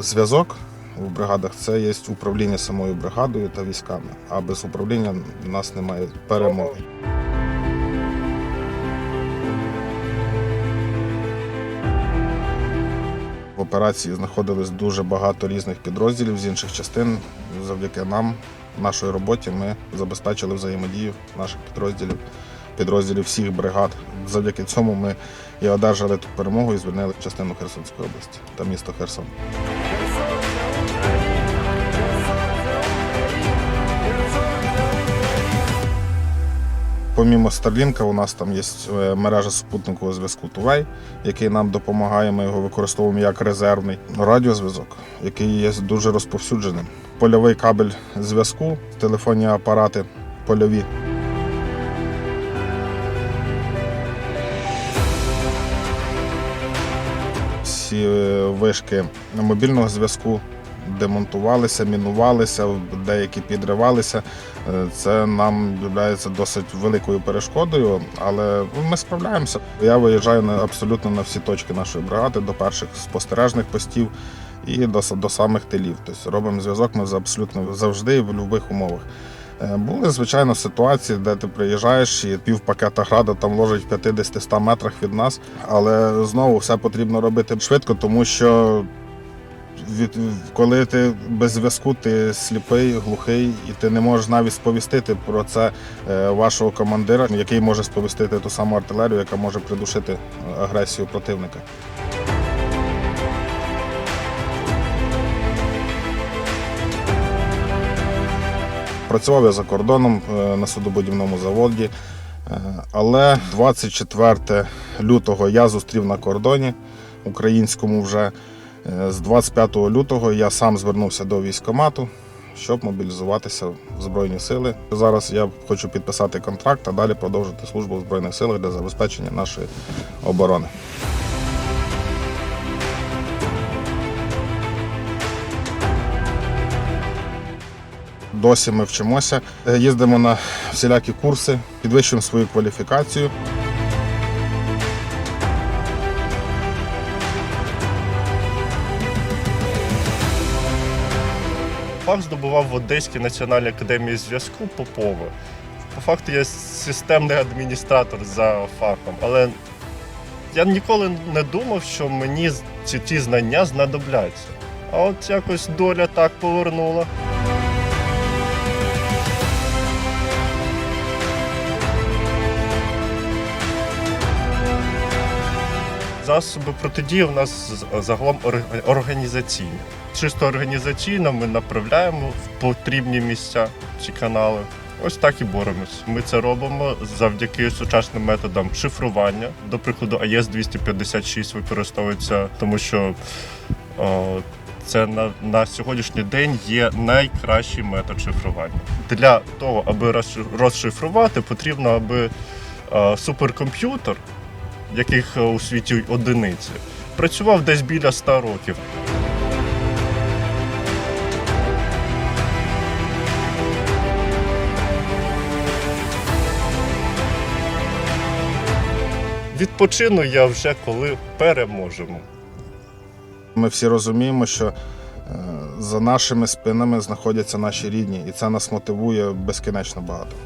Зв'язок у бригадах це є управління самою бригадою та військами. А без управління в нас немає перемоги. В операції знаходилось дуже багато різних підрозділів з інших частин. Завдяки нам, нашій роботі, ми забезпечили взаємодію наших підрозділів, підрозділів всіх бригад. Завдяки цьому ми і одержали ту перемогу і звільнили частину Херсонської області та місто Херсон. Помімо Старлінка, у нас там є е, мережа супутникового зв'язку Тувей, який нам допомагає. Ми його використовуємо як резервний радіозв'язок, який є дуже розповсюдженим. Польовий кабель зв'язку, телефонні апарати польові. Всі е, вишки мобільного зв'язку демонтувалися, мінувалися, деякі підривалися. Е, Це нам є досить великою перешкодою, але ми справляємося. Я виїжджаю на абсолютно на всі точки нашої бригади, до перших спостережних постів і до, до самих тилів. Тобто робимо зв'язок ми абсолютно завжди і в будь-яких умовах. Е, Були, звичайно, ситуації, де ти приїжджаєш і пів пакета града там ложить в 50-100 метрах від нас. Але знову все потрібно робити швидко, тому що від, коли ти без зв'язку, ти сліпий, глухий, і ти не можеш навіть сповістити про це е, вашого командира, який може сповістити ту саму артилерію, яка може придушити е, агресію противника. Працював я за кордоном е, на судобудівному заводі, але 24 лютого я зустрів на кордоні українському вже. Е, З 25 лютого я сам звернувся до військкомату, щоб мобілізуватися в Збройні сили. Зараз я хочу підписати контракт, а далі продовжити службу в Збройних силах для забезпечення нашої оборони. Досі ми вчимося, е, їздимо на всілякі курси, підвищуємо свою кваліфікацію. Фах здобував в Одеській національній академії зв'язку Попова. По факту я системний адміністратор за фахом, але я ніколи не думав, що мені ці ті знання знадобляться. А от якось доля так повернула. Засоби протидії у нас загалом організаційні. Чисто організаційно ми направляємо в потрібні місця ці канали. Ось так і боремось. Ми це робимо завдяки сучасним методам шифрування. До прикладу, АЕС 256 використовується, тому що о, це на, на сьогоднішній день є найкращий метод шифрування. Для того, аби розши- розшифрувати, потрібно, аби е, суперкомп'ютер, яких е, у світі одиниці, працював десь біля 100 років. Відпочину я вже коли переможемо. Ми всі розуміємо, що е, за нашими спинами знаходяться наші рідні, і це нас мотивує безкінечно багато.